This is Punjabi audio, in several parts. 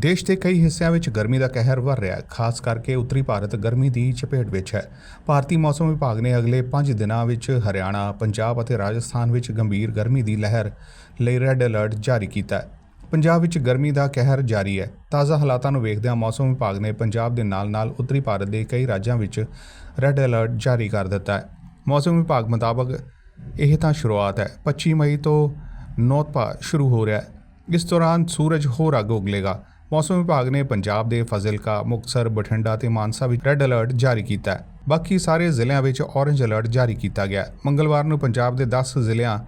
ਦੇਸ਼ ਦੇ ਕਈ ਹਿੱਸਿਆਂ ਵਿੱਚ ਗਰਮੀ ਦਾ ਕਹਿਰ ਵਰ ਰਿਹਾ ਹੈ, ਖਾਸ ਕਰਕੇ ਉੱਤਰੀ ਭਾਰਤ ਗਰਮੀ ਦੀ ਚਪੇਟ ਵਿੱਚ ਹੈ। ਭਾਰਤੀ ਮੌਸਮ ਵਿਭਾਗ ਨੇ ਅਗਲੇ 5 ਦਿਨਾਂ ਵਿੱਚ ਹਰਿਆਣਾ, ਪੰਜਾਬ ਅਤੇ ਰਾਜਸਥਾਨ ਵਿੱਚ ਗੰਭੀਰ ਗਰਮੀ ਦੀ ਲਹਿਰ ਲਈ ਰੈੱਡ ਅਲਰਟ ਜਾਰੀ ਕੀਤਾ ਹੈ। ਪੰਜਾਬ ਵਿੱਚ ਗਰਮੀ ਦਾ ਕਹਿਰ ਜਾਰੀ ਹੈ। ਤਾਜ਼ਾ ਹਾਲਾਤਾਂ ਨੂੰ ਵੇਖਦਿਆਂ ਮੌਸਮ ਵਿਭਾਗ ਨੇ ਪੰਜਾਬ ਦੇ ਨਾਲ-ਨਾਲ ਉੱਤਰੀ ਭਾਰਤ ਦੇ ਕਈ ਰਾਜਾਂ ਵਿੱਚ ਰੈੱਡ ਅਲਰਟ ਜਾਰੀ ਕਰ ਦਿੱਤਾ ਹੈ। ਮੌਸਮ ਵਿਭਾਗ ਮੁਤਾਬਕ ਇਹ ਤਾਂ ਸ਼ੁਰੂਆਤ ਹੈ। 25 ਮਈ ਤੋਂ ਨੌਤਪਾ ਸ਼ੁਰੂ ਹੋ ਰਿਹਾ ਹੈ। ਇਸ ਦੌਰਾਨ ਸੂਰਜ ਹੋਰ ਅੱਗ ਉਗਲੇਗਾ। ਮੌਸਮ ਵਿਭਾਗ ਨੇ ਪੰਜਾਬ ਦੇ ਫਾਜ਼ਿਲਕਾ, ਮੁਕਤਸਰ, ਬਠਿੰਡਾ ਤੇ ਮਾਨਸਾ ਵਿੱਚ ਰੈੱਡ ਅਲਰਟ ਜਾਰੀ ਕੀਤਾ ਹੈ। ਬਾਕੀ ਸਾਰੇ ਜ਼ਿਲ੍ਹਿਆਂ ਵਿੱਚ ਔਰੰਜ ਅਲਰਟ ਜਾਰੀ ਕੀਤਾ ਗਿਆ ਹੈ। ਮੰਗਲਵਾਰ ਨੂੰ ਪੰਜਾਬ ਦੇ 10 ਜ਼ਿਲ੍ਹਿਆਂ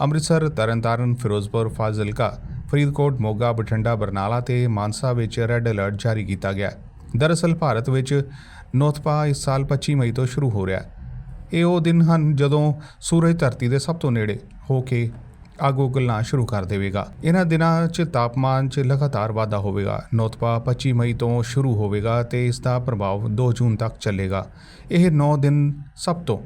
ਅੰਮ੍ਰਿਤਸਰ, ਤਰਨਤਾਰਨ, ਫਿਰੋਜ਼ਪੁਰ, ਫਾਜ਼ਿਲਕਾ, ਫਰੀਦਕੋਟ, ਮੋਗਾ, ਬਠਿੰਡਾ, ਬਰਨਾਲਾ ਤੇ ਮਾਨਸਾ ਵਿੱਚ ਰੈੱਡ ਅਲਰਟ ਜਾਰੀ ਕੀਤਾ ਗਿਆ ਹੈ। ਦਰਅਸਲ ਭਾਰਤ ਵਿੱਚ ਨੌਤਪਾ ਇਸ ਸਾਲ 25 ਮਈ ਤੋਂ ਸ਼ੁਰੂ ਹੋ ਰਿਹਾ ਹੈ। ਇਹ ਉਹ ਦਿਨ ਹਨ ਜਦੋਂ ਸੂਰਜ ਧਰਤੀ ਦੇ ਸਭ ਤੋਂ ਨੇੜੇ ਹੋ ਕੇ ਅੱਗ ਉਗਲਣਾ ਸ਼ੁਰੂ ਕਰ ਦੇਵੇਗਾ। ਇਹਨਾਂ ਦਿਨਾਂ 'ਚ ਤਾਪਮਾਨ 'ਚ ਲਗਾਤਾਰ ਵਾਧਾ ਹੋਵੇਗਾ। ਨੌਤਪਾ 25 ਮਈ ਤੋਂ ਸ਼ੁਰੂ ਹੋਵੇਗਾ ਤੇ ਇਸ ਦਾ ਪ੍ਰਭਾਵ 2 ਜੂਨ ਤੱਕ ਚੱਲੇਗਾ। ਇਹ 9 ਦਿਨ ਸਭ ਤੋਂ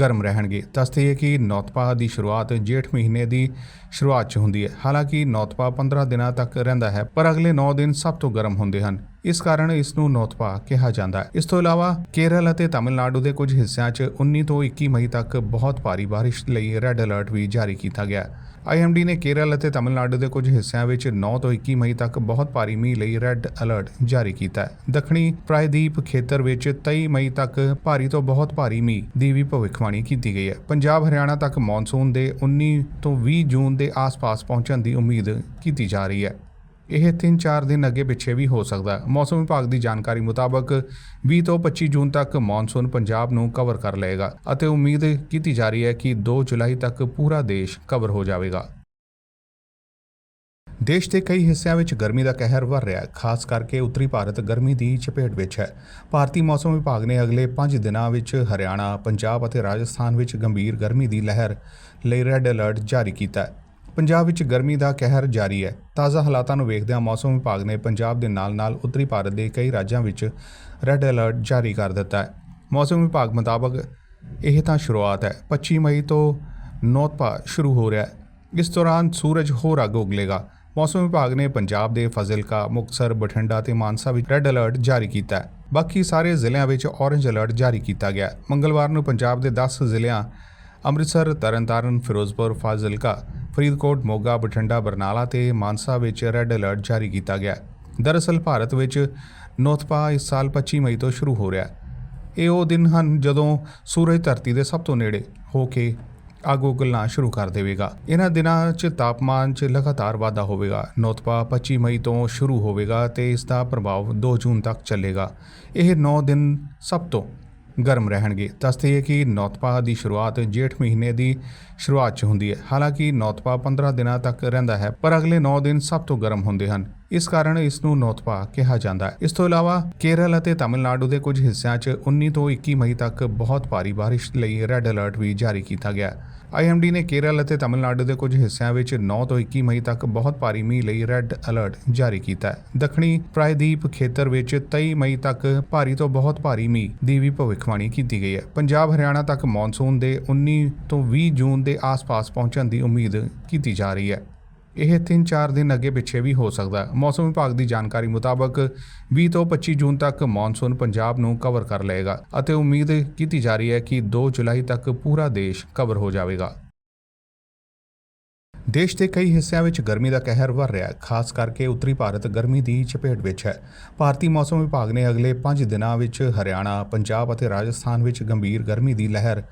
ਗਰਮ ਰਹਿਣਗੇ। ਦੱਸਦੇ ਹੈ ਕਿ ਨੌਤਪਾ ਦੀ ਸ਼ੁਰੂਆਤ ਜੇਠ ਮਹੀਨੇ ਦੀ ਸ਼ੁਰੂਆਤ 'ਚ ਹੁੰਦੀ ਹੈ। ਹਾਲਾਂਕਿ ਨੌਤਪਾ 15 ਦਿਨਾਂ ਤੱਕ ਰਹਿੰਦਾ ਹੈ, ਪਰ ਅਗਲੇ 9 ਦਿਨ ਸਭ ਤੋਂ ਗਰਮ ਹੁੰਦੇ ਹਨ। ਇਸ ਕਾਰਨ ਇਸ ਨੂੰ ਨੌਤਪਾ ਕਿਹਾ ਜਾਂਦਾ ਹੈ। ਇਸ ਤੋਂ ਇਲਾਵਾ, ਕੇਰਲ ਅਤੇ ਤਾਮਿਲਨਾਡੂ ਦੇ ਕੁਝ ਹਿੱਸਿਆਂ 'ਚ 19 ਤੋਂ 21 ਮਈ ਤੱਕ ਬਹੁਤ ਭਾਰੀ ਬਾਰਿਸ਼ ਲਈ ਰੈੱਡ ਅਲਰਟ ਵੀ ਜਾਰੀ ਕੀਤਾ ਗਿਆ ਹੈ। ਆਈਐਮਡੀ ਨੇ ਕੇਰਲ ਅਤੇ ਤਾਮਿਲਨਾਡੂ ਦੇ ਕੁਝ ਹਿੱਸਿਆਂ ਵਿੱਚ 9 ਤੋਂ 21 ਮਈ ਤੱਕ ਬਹੁਤ ਭਾਰੀ ਮੀਂਹ ਲਈ ਰੈੱਡ ਅਲਰਟ ਜਾਰੀ ਕੀਤਾ ਹੈ। ਦੱਖਣੀ ਪ੍ਰਾਇਦੀਪ ਖੇਤਰ ਵਿੱਚ 23 ਮਈ ਤੱਕ ਭਾਰੀ ਤੋਂ ਬਹੁਤ ਭਾਰੀ ਮੀਂਹ ਦੀ ਵੀ ਭਵਿੱਖਬਾਣੀ ਕੀਤੀ ਗਈ ਹੈ। ਪੰਜਾਬ, ਹਰਿਆਣਾ ਤੱਕ ਮੌਨਸੂਨ ਦੇ 19 ਤੋਂ 20 ਜੂਨ ਦੇ ਆਸ-ਪਾਸ ਪਹੁੰਚਣ ਦੀ ਉਮੀਦ ਕੀਤੀ ਜਾ ਰਹੀ ਹੈ। ਇਹ 3-4 ਦਿਨ ਅੱਗੇ ਪਿੱਛੇ ਵੀ ਹੋ ਸਕਦਾ। ਹੈ ਮੌਸਮ ਵਿਭਾਗ ਦੀ ਜਾਣਕਾਰੀ ਮੁਤਾਬਕ 20 ਤੋਂ 25 ਜੂਨ ਤੱਕ ਮੌਨਸੂਨ ਪੰਜਾਬ ਨੂੰ ਕਵਰ ਕਰ ਲਏਗਾ ਅਤੇ ਉਮੀਦ ਕੀਤੀ ਜਾ ਰਹੀ ਹੈ ਕਿ 2 ਜੁਲਾਈ ਤੱਕ ਪੂਰਾ ਦੇਸ਼ ਕਵਰ ਹੋ ਜਾਵੇਗਾ। ਦੇਸ਼ ਦੇ ਕਈ ਹਿੱਸਿਆਂ ਵਿੱਚ ਗਰਮੀ ਦਾ ਕਹਿਰ ਵਰ ਰਿਹਾ ਹੈ, ਖਾਸ ਕਰਕੇ ਉੱਤਰੀ ਭਾਰਤ ਗਰਮੀ ਦੀ ਚਪੇਟ ਵਿੱਚ ਹੈ। ਭਾਰਤੀ ਮੌਸਮ ਵਿਭਾਗ ਨੇ ਅਗਲੇ 5 ਦਿਨਾਂ ਵਿੱਚ ਹਰਿਆਣਾ, ਪੰਜਾਬ ਅਤੇ ਰਾਜਸਥਾਨ ਵਿੱਚ ਗੰਭੀਰ ਗਰਮੀ ਦੀ ਲਹਿਰ ਲਈ ਰੈੱਡ ਅਲਰਟ ਜਾਰੀ ਕੀਤਾ ਹੈ। ਪੰਜਾਬ ਵਿੱਚ ਗਰਮੀ ਦਾ ਕਹਿਰ ਜਾਰੀ ਹੈ। ਤਾਜ਼ਾ ਹਾਲਾਤਾਂ ਨੂੰ ਵੇਖਦਿਆਂ ਮੌਸਮ ਵਿਭਾਗ ਨੇ ਪੰਜਾਬ ਦੇ ਨਾਲ-ਨਾਲ ਉੱਤਰੀ ਭਾਰਤ ਦੇ ਕਈ ਰਾਜਾਂ ਵਿੱਚ ਰੈੱਡ ਅਲਰਟ ਜਾਰੀ ਕਰ ਦਿੱਤਾ ਹੈ। ਮੌਸਮ ਵਿਭਾਗ ਮੁਤਾਬਕ ਇਹ ਤਾਂ ਸ਼ੁਰੂਆਤ ਹੈ। 25 ਮਈ ਤੋਂ ਨੌਤਪਾ ਸ਼ੁਰੂ ਹੋ ਰਿਹਾ ਹੈ। ਇਸ ਦੌਰਾਨ ਸੂਰਜ ਹੋਰ ਅੱਗ ਉਗਲੇਗਾ। ਮੌਸਮ ਵਿਭਾਗ ਨੇ ਪੰਜਾਬ ਦੇ ਫਾਜ਼ਿਲਕਾ, ਮੁਕਤਸਰ, ਬਠਿੰਡਾ ਤੇ ਮਾਨਸਾ ਵਿੱਚ ਰੈੱਡ ਅਲਰਟ ਜਾਰੀ ਕੀਤਾ ਹੈ। ਬਾਕੀ ਸਾਰੇ ਜ਼ਿਲ੍ਹਿਆਂ ਵਿੱਚ ਔਰੰਜ ਅਲਰਟ ਜਾਰੀ ਕੀਤਾ ਗਿਆ ਮੰਗਲਵਾਰ ਨੂੰ ਪੰਜਾਬ ਦੇ 10 ਜ਼ਿਲ੍ਹਿਆਂ ਅੰਮ੍ਰਿਤਸਰ, ਤਰਨਤਾਰਨ, ਫਿਰੋਜ਼ਪੁਰ, ਫਾਜ਼ਿਲਕਾ ਫਰੀਦਕੋਟ, ਮੋਗਾ, ਬਠਿੰਡਾ, ਬਰਨਾਲਾ ਤੇ ਮਾਨਸਾ ਵਿੱਚ ਰੈੱਡ ਅਲਰਟ ਜਾਰੀ ਕੀਤਾ ਗਿਆ ਹੈ। ਦਰਅਸਲ ਭਾਰਤ ਵਿੱਚ ਨੌਤਪਾ ਇਸ ਸਾਲ 25 ਮਈ ਤੋਂ ਸ਼ੁਰੂ ਹੋ ਰਿਹਾ ਹੈ। ਇਹ ਉਹ ਦਿਨ ਹਨ ਜਦੋਂ ਸੂਰਜ ਧਰਤੀ ਦੇ ਸਭ ਤੋਂ ਨੇੜੇ ਹੋ ਕੇ ਅੱਗ ਉਗਲਣਾ ਸ਼ੁਰੂ ਕਰ ਦੇਵੇਗਾ। ਇਹਨਾਂ ਦਿਨਾਂ 'ਚ ਤਾਪਮਾਨ 'ਚ ਲਗਾਤਾਰ ਵਾਧਾ ਹੋਵੇਗਾ। ਨੌਤਪਾ 25 ਮਈ ਤੋਂ ਸ਼ੁਰੂ ਹੋਵੇਗਾ ਤੇ ਇਸ ਦਾ ਪ੍ਰਭਾਵ 2 ਜੂਨ ਤੱਕ ਚੱਲੇਗਾ। ਇਹ 9 ਦਿਨ ਸਭ ਤੋਂ ਗਰਮ ਰਹਿਣਗੇ। ਦੱਸਦੇ ਹੈ ਕਿ ਨੌਤਪਾ ਦੀ ਸ਼ੁਰੂਆਤ ਜੇਠ ਮਹੀਨੇ ਦੀ ਸ਼ੁਰੂਆਤ 'ਚ ਹੁੰਦੀ ਹੈ। ਹਾਲਾਂਕਿ ਨੌਤਪਾ 15 ਦਿਨਾਂ ਤੱਕ ਰਹਿੰਦਾ ਹੈ, ਪਰ ਅਗਲੇ 9 ਦਿਨ ਸਭ ਤੋਂ ਗਰਮ ਹੁੰਦੇ ਹਨ। ਇਸ ਕਾਰਨ ਇਸ ਨੂੰ ਨੌਤਪਾ ਕਿਹਾ ਜਾਂਦਾ ਹੈ। ਇਸ ਤੋਂ ਇਲਾਵਾ ਕੇਰਲ ਅਤੇ ਤਾਮਿਲਨਾਡੂ ਦੇ ਕੁਝ ਹਿੱਸਿਆਂ 'ਚ 19 ਤੋਂ 21 ਮਈ ਤੱਕ ਬਹੁਤ ਭਾਰੀ ਬਾਰਿਸ਼ ਲਈ ਰੈੱਡ ਅਲਰਟ ਵੀ ਜਾਰੀ ਕੀਤਾ ਗਿਆ ਹੈ। ਆਈਐਮਡੀ ਨੇ ਕੇਰਲ ਅਤੇ ਤਾਮਿਲਨਾਡੂ ਦੇ ਕੁਝ ਹਿੱਸਿਆਂ ਵਿੱਚ 9 ਤੋਂ 21 ਮਈ ਤੱਕ ਬਹੁਤ ਭਾਰੀ ਮੀਂਹ ਲਈ ਰੈੱਡ ਅਲਰਟ ਜਾਰੀ ਕੀਤਾ ਹੈ। ਦੱਖਣੀ ਪ੍ਰਾਇਦੀਪ ਖੇਤਰ ਵਿੱਚ 23 ਮਈ ਤੱਕ ਭਾਰੀ ਤੋਂ ਬਹੁਤ ਭਾਰੀ ਮੀਂਹ ਦੀ ਵੀ ਭਵਿੱਖਬਾਣੀ ਕੀਤੀ ਗਈ ਹੈ। ਪੰਜਾਬ, ਹਰਿਆਣਾ ਤੱਕ ਮੌਨਸੂਨ ਦੇ 19 ਤੋਂ 20 ਜੂਨ ਦੇ ਆਸ-ਪਾਸ ਪਹੁੰਚਣ ਦੀ ਉਮੀਦ ਕੀਤੀ ਜਾ ਰਹੀ ਹੈ। ਇਹ 3-4 ਦਿਨ ਅੱਗੇ ਪਿੱਛੇ ਵੀ ਹੋ ਸਕਦਾ। ਹੈ ਮੌਸਮ ਵਿਭਾਗ ਦੀ ਜਾਣਕਾਰੀ ਮੁਤਾਬਕ 20 ਤੋਂ 25 ਜੂਨ ਤੱਕ ਮੌਨਸੂਨ ਪੰਜਾਬ ਨੂੰ ਕਵਰ ਕਰ ਲਏਗਾ ਅਤੇ ਉਮੀਦ ਕੀਤੀ ਜਾ ਰਹੀ ਹੈ ਕਿ 2 ਜੁਲਾਈ ਤੱਕ ਪੂਰਾ ਦੇਸ਼ ਕਵਰ ਹੋ ਜਾਵੇਗਾ। ਦੇਸ਼ ਦੇ ਕਈ ਹਿੱਸਿਆਂ ਵਿੱਚ ਗਰਮੀ ਦਾ ਕਹਿਰ ਵਰ ਰਿਹਾ ਹੈ, ਖਾਸ ਕਰਕੇ ਉੱਤਰੀ ਭਾਰਤ ਗਰਮੀ ਦੀ ਚਪੇਟ ਵਿੱਚ ਹੈ। ਭਾਰਤੀ ਮੌਸਮ ਵਿਭਾਗ ਨੇ ਅਗਲੇ 5 ਦਿਨਾਂ ਵਿੱਚ ਹਰਿਆਣਾ, ਪੰਜਾਬ ਅਤੇ ਰਾਜਸਥਾਨ ਵਿੱਚ ਗੰਭੀਰ ਗਰਮੀ ਦੀ ਲਹਿਰ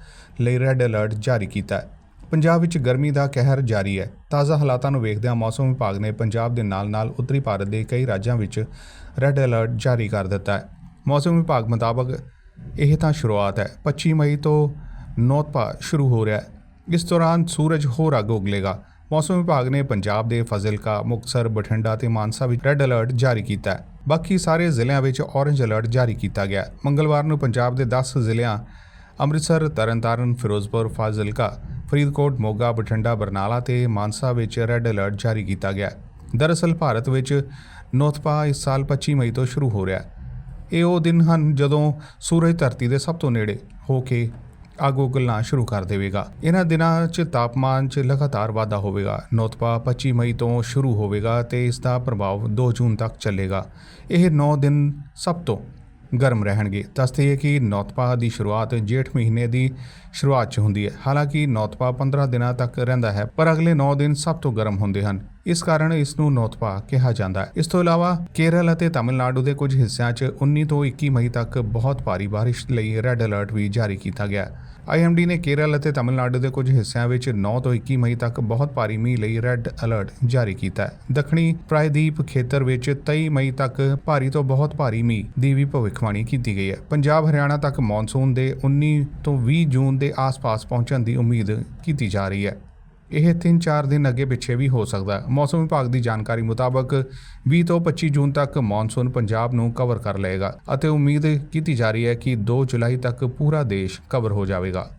ਲਈ ਰੈੱਡ ਅਲਰਟ ਜਾਰੀ ਕੀਤਾ ਹੈ। ਪੰਜਾਬ ਵਿੱਚ ਗਰਮੀ ਦਾ ਕਹਿਰ ਜਾਰੀ ਹੈ। ਤਾਜ਼ਾ ਹਾਲਾਤਾਂ ਨੂੰ ਵੇਖਦਿਆਂ ਮੌਸਮ ਵਿਭਾਗ ਨੇ ਪੰਜਾਬ ਦੇ ਨਾਲ-ਨਾਲ ਉੱਤਰੀ ਭਾਰਤ ਦੇ ਕਈ ਰਾਜਾਂ ਵਿੱਚ ਰੈੱਡ ਅਲਰਟ ਜਾਰੀ ਕਰ ਦਿੱਤਾ ਹੈ। ਮੌਸਮ ਵਿਭਾਗ ਮੁਤਾਬਕ ਇਹ ਤਾਂ ਸ਼ੁਰੂਆਤ ਹੈ। 25 ਮਈ ਤੋਂ ਨੌਤਪਾ ਸ਼ੁਰੂ ਹੋ ਰਿਹਾ ਹੈ। ਇਸ ਦੌਰਾਨ ਸੂਰਜ ਹੋਰ ਅੱਗ ਉਗਲੇਗਾ। ਮੌਸਮ ਵਿਭਾਗ ਨੇ ਪੰਜਾਬ ਦੇ ਫਾਜ਼ਿਲਕਾ, ਮੁਕਤਸਰ, ਬਠਿੰਡਾ ਤੇ ਮਾਨਸਾ ਵਿੱਚ ਰੈੱਡ ਅਲਰਟ ਜਾਰੀ ਕੀਤਾ ਹੈ। ਬਾਕੀ ਸਾਰੇ ਜ਼ਿਲ੍ਹਿਆਂ ਵਿੱਚ ਔਰੇਂਜ ਅਲਰਟ ਜਾਰੀ ਕੀਤਾ ਗਿਆ ਹੈ। ਮੰਗਲਵਾਰ ਨੂੰ ਪੰਜਾਬ ਦੇ 10 ਜ਼ਿਲ੍ਹਿਆਂ ਅੰਮ੍ਰਿਤਸਰ, ਤਰਨਤਾਰਨ, ਫਿਰੋਜ਼ਪੁਰ, ਫਾਜ਼ਿਲਕਾ ਫਰੀਦਕੋਟ, ਮੋਗਾ, ਬਠਿੰਡਾ, ਬਰਨਾਲਾ ਤੇ ਮਾਨਸਾ ਵਿੱਚ ਰੈੱਡ ਅਲਰਟ ਜਾਰੀ ਕੀਤਾ ਗਿਆ ਹੈ। ਦਰਅਸਲ ਭਾਰਤ ਵਿੱਚ ਨੌਤਪਾ ਇਸ ਸਾਲ 25 ਮਈ ਤੋਂ ਸ਼ੁਰੂ ਹੋ ਰਿਹਾ ਹੈ। ਇਹ ਉਹ ਦਿਨ ਹਨ ਜਦੋਂ ਸੂਰਜ ਧਰਤੀ ਦੇ ਸਭ ਤੋਂ ਨੇੜੇ ਹੋ ਕੇ ਅੱਗ ਉਗਲਣਾ ਸ਼ੁਰੂ ਕਰ ਦੇਵੇਗਾ। ਇਹਨਾਂ ਦਿਨਾਂ 'ਚ ਤਾਪਮਾਨ 'ਚ ਲਗਾਤਾਰ ਵਾਧਾ ਹੋਵੇਗਾ। ਨੋਤਪਾ 25 ਮਈ ਤੋਂ ਸ਼ੁਰੂ ਹੋਵੇਗਾ ਤੇ ਇਸ ਦਾ ਪ੍ਰਭਾਵ 2 ਜੂਨ ਤੱਕ ਚੱਲੇਗਾ। ਇਹ 9 ਦਿਨ ਸਭ ਤੋਂ ਗਰਮ ਰਹਿਣਗੇ। ਦੱਸਦੇ ਹੈ ਕਿ ਨੌਤਪਾ ਦੀ ਸ਼ੁਰੂਆਤ ਜੇਠ ਮਹੀਨੇ ਦੀ ਸ਼ੁਰੂਆਤ 'ਚ ਹੁੰਦੀ ਹੈ। ਹਾਲਾਂਕਿ ਨੌਤਪਾ 15 ਦਿਨਾਂ ਤੱਕ ਰਹਿੰਦਾ ਹੈ, ਪਰ ਅਗਲੇ 9 ਦਿਨ ਸਭ ਤੋਂ ਗਰਮ ਹੁੰਦੇ ਹਨ। ਇਸ ਕਾਰਨ ਇਸ ਨੂੰ ਨੌਤਪਾ ਕਿਹਾ ਜਾਂਦਾ ਹੈ। ਇਸ ਤੋਂ ਇਲਾਵਾ ਕੇਰਲ ਅਤੇ ਤਾਮਿਲਨਾਡੂ ਦੇ ਕੁਝ ਹਿੱਸਿਆਂ 'ਚ 19 ਤੋਂ 21 ਮਈ ਤੱਕ ਬਹੁਤ ਭਾਰੀ ਬਾਰਿਸ਼ ਲਈ ਰੈੱਡ ਅਲਰਟ ਵੀ ਜਾਰੀ ਕੀਤਾ ਗਿਆ ਹੈ। ਆਈਐਮਡੀ ਨੇ ਕੇਰਲ ਅਤੇ ਤਾਮਿਲਨਾਡੂ ਦੇ ਕੁਝ ਹਿੱਸਿਆਂ ਵਿੱਚ 9 ਤੋਂ 21 ਮਈ ਤੱਕ ਬਹੁਤ ਭਾਰੀ ਮੀਂਹ ਲਈ ਰੈੱਡ ਅਲਰਟ ਜਾਰੀ ਕੀਤਾ ਹੈ। ਦੱਖਣੀ ਪ੍ਰਾਇਦੀਪ ਖੇਤਰ ਵਿੱਚ 23 ਮਈ ਤੱਕ ਭਾਰੀ ਤੋਂ ਬਹੁਤ ਭਾਰੀ ਮੀਂਹ ਦੀ ਵੀ ਭਵਿੱਖਬਾਣੀ ਕੀਤੀ ਗਈ ਹੈ। ਪੰਜਾਬ, ਹਰਿਆਣਾ ਤੱਕ ਮੌਨਸੂਨ ਦੇ 19 ਤੋਂ 20 ਜੂਨ ਦੇ ਆਸ-ਪਾਸ ਪਹੁੰਚਣ ਦੀ ਉਮੀਦ ਕੀਤੀ ਜਾ ਰਹੀ ਹੈ। ਇਹ 3-4 ਦਿਨ ਅੱਗੇ ਪਿੱਛੇ ਵੀ ਹੋ ਸਕਦਾ। ਹੈ ਮੌਸਮ ਵਿਭਾਗ ਦੀ ਜਾਣਕਾਰੀ ਮੁਤਾਬਕ 20 ਤੋਂ 25 ਜੂਨ ਤੱਕ ਮੌਨਸੂਨ ਪੰਜਾਬ ਨੂੰ ਕਵਰ ਕਰ ਲਏਗਾ ਅਤੇ ਉਮੀਦ ਕੀਤੀ ਜਾ ਰਹੀ ਹੈ ਕਿ 2 ਜੁਲਾਈ ਤੱਕ ਪੂਰਾ ਦੇਸ਼ ਕਵਰ ਹੋ ਜਾਵੇਗਾ।